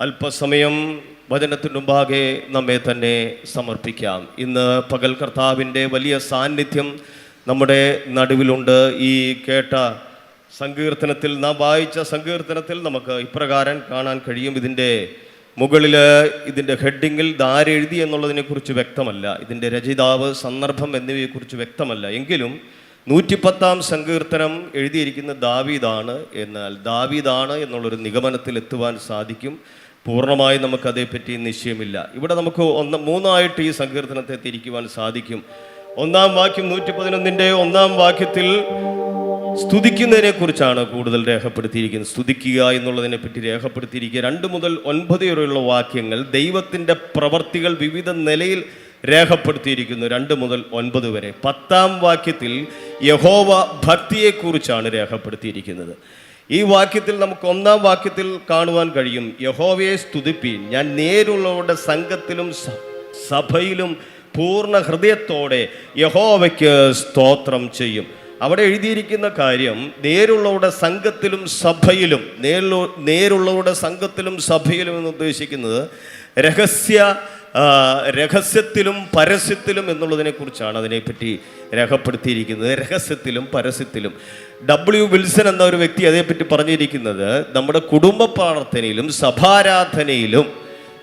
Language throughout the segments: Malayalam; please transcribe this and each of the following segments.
അല്പസമയം വചനത്തിനു മുമ്പാകെ നമ്മെ തന്നെ സമർപ്പിക്കാം. ഇന്ന് പകൽ കർത്താവിന്റെ വലിയ സാന്നിധ്യം നമ്മുടെ നടുവിലുണ്ട്. ഈ കേട്ട സങ്കീർത്തനത്തിൽ നാം വായിച്ച സങ്കീർത്തനത്തിൽ നമുക്ക് ഇപ്രകാരം കാണാൻ കഴിയും. ഇതിന്റെ മുകളിൽ ഇതിന്റെ ഹെഡിങ്ങിൽ ഇതാരെഴുതി എന്നുള്ളതിനെക്കുറിച്ച് വ്യക്തമല്ല. ഇതിന്റെ രചയിതാവ് സന്ദർഭം എന്നിവയെക്കുറിച്ച് വ്യക്തമല്ല. എങ്കിലും നൂറ്റിപ്പത്താം സങ്കീർത്തനം എഴുതിയിരിക്കുന്ന ദാവീദാണ് എന്നാൽ ദാവീദാണ് എന്നുള്ളൊരു നിഗമനത്തിൽ എത്തുവാൻ സാധിക്കും. പൂർണമായി നമുക്ക് അതേപ്പറ്റി നിശ്ചയമില്ല. ഇവിടെ നമുക്ക് ഒന്ന് മൂന്നായിട്ട് ഈ സങ്കീർത്തനത്തെ തിരിക്കുവാൻ സാധിക്കും. ഒന്നാം വാക്യം നൂറ്റി പതിനൊന്നിന്റെ ഒന്നാം വാക്യത്തിൽ സ്തുതിക്കുന്നതിനെ കുറിച്ചാണ് കൂടുതൽ രേഖപ്പെടുത്തിയിരിക്കുന്നത്. സ്തുതിക്കുക എന്നുള്ളതിനെ പറ്റി രേഖപ്പെടുത്തിയിരിക്കുക. രണ്ട് മുതൽ ഒൻപത് വരെയുള്ള വാക്യങ്ങൾ ദൈവത്തിന്റെ പ്രവർത്തികൾ വിവിധ നിലയിൽ രേഖപ്പെടുത്തിയിരിക്കുന്നു. രണ്ട് മുതൽ ഒൻപത് വരെ. പത്താം വാക്യത്തിൽ യഹോവ ഭക്തിയെക്കുറിച്ചാണ് രേഖപ്പെടുത്തിയിരിക്കുന്നത്. ഈ വാക്യത്തിൽ നമുക്ക് ഒന്നാം വാക്യത്തിൽ കാണുവാൻ കഴിയും. യഹോവയെ സ്തുതിപ്പീൻ. ഞാൻ നേരുള്ളവരുടെ സംഘത്തിലും സഭയിലും പൂർണ ഹൃദയത്തോടെ യഹോവയ്ക്ക് സ്തോത്രം ചെയ്യും. അവിടെ എഴുതിയിരിക്കുന്ന കാര്യം നേരുള്ളവരുടെ സംഘത്തിലും സഭയിലും നേരുള്ളവരുടെ സംഘത്തിലും സഭയിലും എന്ന് ഉദ്ദേശിക്കുന്നത് രഹസ്യ രഹസ്യത്തിലും പരസ്യത്തിലും എന്നുള്ളതിനെ കുറിച്ചാണ് അതിനെപ്പറ്റി രേഖപ്പെടുത്തിയിരിക്കുന്നത്. രഹസ്യത്തിലും പരസ്യത്തിലും. ഡബ്ല്യു വിൽസൺ എന്ന ഒരു വ്യക്തി അതേപ്പറ്റി പറഞ്ഞിരിക്കുന്നത് നമ്മുടെ കുടുംബ പ്രാർത്ഥനയിലും സഭാരാധനയിലും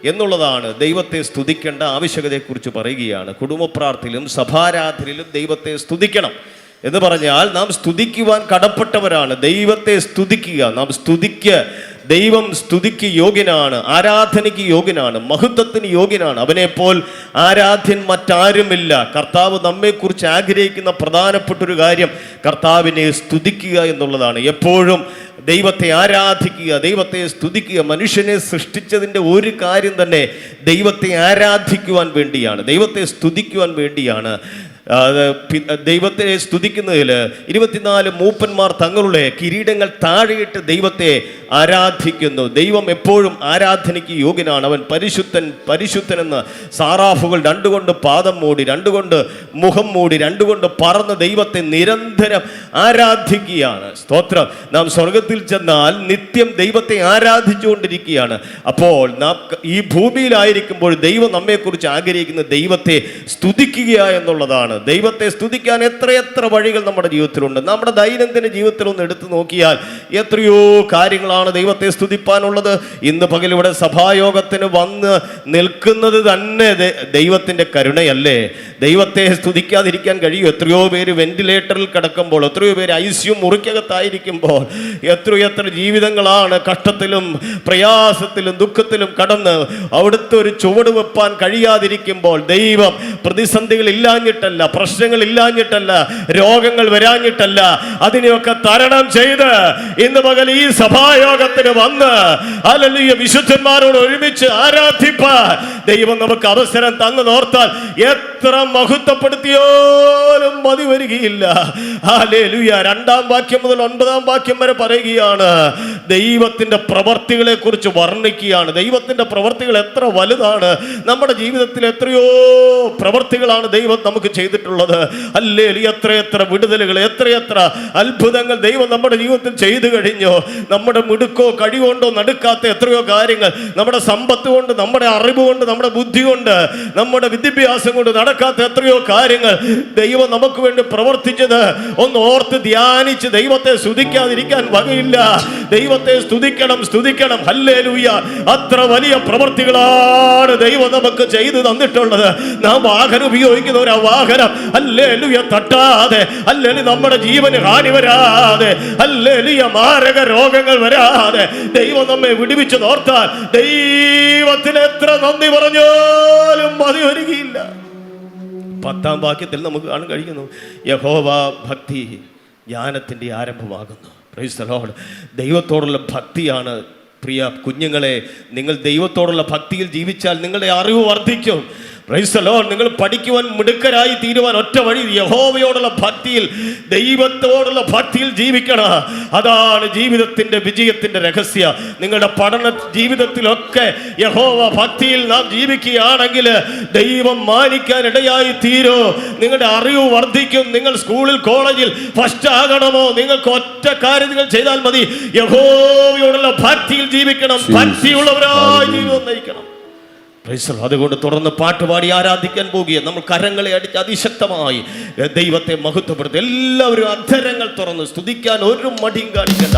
എന്നുള്ളതാണ് ദൈവത്തെ സ്തുതിക്കേണ്ട ആവശ്യകതയെക്കുറിച്ച് പറയുകയാണ്. കുടുംബ പ്രാർത്ഥനയിലും സഭാരാധനയിലും ദൈവത്തെ സ്തുതിക്കണം എന്ന് പറഞ്ഞാൽ നാം സ്തുതിക്കുവാൻ കടപ്പെട്ടവരാണ്. ദൈവത്തെ സ്തുതിക്കുക നാം സ്തുതിക്ക് ദൈവം സ്തുതിക്ക് യോഗ്യനാണ് ആരാധനയ്ക്ക് യോഗ്യനാണ് മഹത്വത്തിന് യോഗ്യനാണ്. അവനെപ്പോൽ ആരാധ്യൻ മറ്റാരുമില്ല. കർത്താവ് നമ്മെക്കുറിച്ച് ആഗ്രഹിക്കുന്ന പ്രധാനപ്പെട്ട ഒരു കാര്യം കർത്താവിനെ സ്തുതിക്കുക എന്നുള്ളതാണ്. എപ്പോഴും ദൈവത്തെ ആരാധിക്കുക ദൈവത്തെ സ്തുതിക്കുക മനുഷ്യനെ സൃഷ്ടിച്ചതിന്റെ ഒരു കാര്യം തന്നെ ദൈവത്തെ ആരാധിക്കുവാൻ വേണ്ടിയാണ്. ദൈവത്തെ സ്തുതിക്കുവാൻ വേണ്ടിയാണ്. ദൈവത്തെ സ്തുതിക്കുന്നതിൽ ഇരുപത്തിനാല് മൂപ്പന്മാർ തങ്ങളുടെ കിരീടങ്ങൾ താഴെയിട്ട് ദൈവത്തെ ആരാധിക്കുന്നു. ദൈവം എപ്പോഴും ആരാധനയ്ക്ക് യോഗ്യനാണ്. അവൻ പരിശുദ്ധൻ എന്ന് സാറാഫുകൾ രണ്ടുകൊണ്ട് പാദം മൂടി രണ്ടുകൊണ്ട് മുഖം മൂടി രണ്ടുകൊണ്ട് പറന്ന് ദൈവത്തെ നിരന്തരം ആരാധിക്കുകയാണ്. സ്തോത്രം. നാം സ്വർഗത്തിൽ ചെന്നാൽ നിത്യം ദൈവത്തെ ആരാധിച്ചുകൊണ്ടിരിക്കുകയാണ്. അപ്പോൾ നാം ഈ ഭൂമിയിലായിരിക്കുമ്പോൾ ദൈവം നമ്മെക്കുറിച്ച് ആഗ്രഹിക്കുന്ന ദൈവത്തെ സ്തുതിക്കുക എന്നുള്ളതാണ്. ദൈവത്തെ സ്തുതിക്കാൻ എത്രയെത്ര വഴികൾ നമ്മുടെ ജീവിതത്തിലുണ്ട്. നമ്മുടെ ദൈനംദിന ജീവിതത്തിൽ ഒന്ന് എടുത്തു നോക്കിയാൽ എത്രയോ കാര്യങ്ങളാണ് ദൈവത്തെ സ്തുതിപ്പാനുള്ളത്. ഇന്ന് പകലിവിടെ സഭായോഗത്തിന് വന്ന് നിൽക്കുന്നത് തന്നെ ദൈവത്തിന്റെ കരുണയല്ലേ. ദൈവത്തെ സ്തുതിക്കാതിരിക്കാൻ കഴിയും. എത്രയോ പേര് വെന്റിലേറ്ററിൽ കിടക്കുമ്പോൾ എത്രയോ പേര് ഐ സിയു മുറിക്കകത്തായിരിക്കുമ്പോൾ എത്രയോ എത്ര ജീവിതങ്ങളാണ് കഷ്ടത്തിലും പ്രയാസത്തിലും ദുഃഖത്തിലും കടന്ന് അവിടുത്തെ ഒരു ചുവട് വെപ്പാൻ കഴിയാതിരിക്കുമ്പോൾ ദൈവം പ്രതിസന്ധികൾ ഇല്ലാഞ്ഞിട്ടല്ല പ്രശ്നങ്ങൾ ഇല്ലാഞ്ഞിട്ടല്ല രോഗങ്ങൾ വരാഞ്ഞിട്ടല്ല അതിനെയൊക്കെ തരണം ചെയ്ത് ഇന്ന് പകൽ ഈ സഭായോഗത്തിന് വന്ന് അല്ലല്ലോ വിശുദ്ധന്മാരോട് ഒരുമിച്ച് ആരാധിപ്പ ദൈവം നമുക്ക് അവസരം തന്നു നോർത്താൽ എത്ര മഹത്വപ്പെടുത്തിയോലും മതി വരികയില്ല. രണ്ടാം വാക്യം മുതൽ ഒൻപതാം വാക്യം വരെ പറയുകയാണ് ദൈവത്തിന്റെ പ്രവർത്തികളെ കുറിച്ച് വർണിക്കുകയാണ്. ദൈവത്തിന്റെ പ്രവർത്തികൾ എത്ര വലുതാണ് നമ്മുടെ ജീവിതത്തിൽ എത്രയോ പ്രവർത്തികളാണ് ദൈവം നമുക്ക് ചെയ്തിട്ടുള്ളത്. അല്ലേ എത്രയെത്ര വിടുതലുകൾ എത്രയെത്ര അത്ഭുതങ്ങൾ ദൈവം നമ്മുടെ ജീവിതത്തിൽ ചെയ്തു കഴിഞ്ഞോ. നമ്മുടെ മിടുക്കോ കഴിവുകൊണ്ടോ നടുക്കാത്ത എത്രയോ കാര്യങ്ങൾ നമ്മുടെ സമ്പത്ത് കൊണ്ട് നമ്മുടെ അറിവ് കൊണ്ട് നമ്മുടെ ബുദ്ധി കൊണ്ട് നമ്മുടെ വിദ്യാഭ്യാസം കൊണ്ട് നടക്കാത്ത എത്രയോ കാര്യങ്ങൾ ദൈവം നമുക്ക് വേണ്ടി പ്രവർത്തിച്ചത്. ഒന്ന് ഓർത്ത് ധ്യാനിച്ച് ദൈവത്തെ സ്തുതിക്കാതിരിക്കാൻ വകയില്ല. ദൈവത്തെ സ്തുതിക്കണം സ്തുതിക്കണം. ഹല്ലേലൂയ. അത്ര വലിയ പ്രവർത്തികളാണ് ദൈവം നമുക്ക് ചെയ്തു തന്നിട്ടുള്ളത്. നാം വാഹനം ഉപയോഗിക്കുന്ന ഒരു വാഹനം തട്ടാതെ ഹല്ലേലു നമ്മുടെ ജീവന് ഹാനി വരാതെ ഹല്ലേലൂയ മാരക രോഗങ്ങൾ വരാതെ ദൈവം നമ്മെ വിടുവിച്ച് നോർത്താൽ ദൈവത്തിന് എത്ര നന്ദി പറഞ്ഞാലും മതി വരികയില്ല പത്താം വാക്യത്തിൽ നമുക്ക് കാണാൻ കഴിയുന്നു യഹോവ ഭക്തി ജ്ഞാനത്തിന്റെ ആരംഭമാകുന്നു പ്രൈസ്. ദൈവത്തോടുള്ള ഭക്തിയാണ് പ്രിയ കുഞ്ഞുങ്ങളെ നിങ്ങൾ ദൈവത്തോടുള്ള ഭക്തിയിൽ ജീവിച്ചാൽ നിങ്ങളുടെ അറിവ് വർദ്ധിക്കും. നിങ്ങൾ പഠിക്കുവാൻ മിടുക്കരായി തീരുവാൻ ഒറ്റ വഴി യഹോവയോടുള്ള ഭക്തിയിൽ ദൈവത്തോടുള്ള ഭക്തിയിൽ ജീവിക്കണം. അതാണ് ജീവിതത്തിന്റെ വിജയത്തിന്റെ രഹസ്യ. നിങ്ങളുടെ പഠന ജീവിതത്തിലൊക്കെ യഹോവ ഭക്തിയിൽ നാം ജീവിക്കുകയാണെങ്കിൽ ദൈവം മാനിക്കാൻ ഇടയായി തീരോ. നിങ്ങളുടെ അറിവ് വർദ്ധിക്കും. നിങ്ങൾ സ്കൂളിൽ കോളേജിൽ ഫസ്റ്റ് ആകണമോ? നിങ്ങൾക്ക് ഒറ്റ കാര്യം നിങ്ങൾ ചെയ്താൽ മതി. യഹോവയോടുള്ള ഭക്തിയിൽ ജീവിക്കണം. ഭക്തിയുള്ളവരായി ജീവിതം നയിക്കണം. അതുകൊണ്ട് തുടർന്ന് പാട്ടുപാടി ആരാധിക്കാൻ പോകുക. നമ്മൾ കരങ്ങളെ അടിച്ച് അതിശക്തമായി ദൈവത്തെ മഹത്വപ്പെടുത്തി എല്ലാവരും അധരങ്ങൾ തുറന്ന് സ്തുതിക്കാൻ ഒരു മടിയും കാണിക്കണ്ട.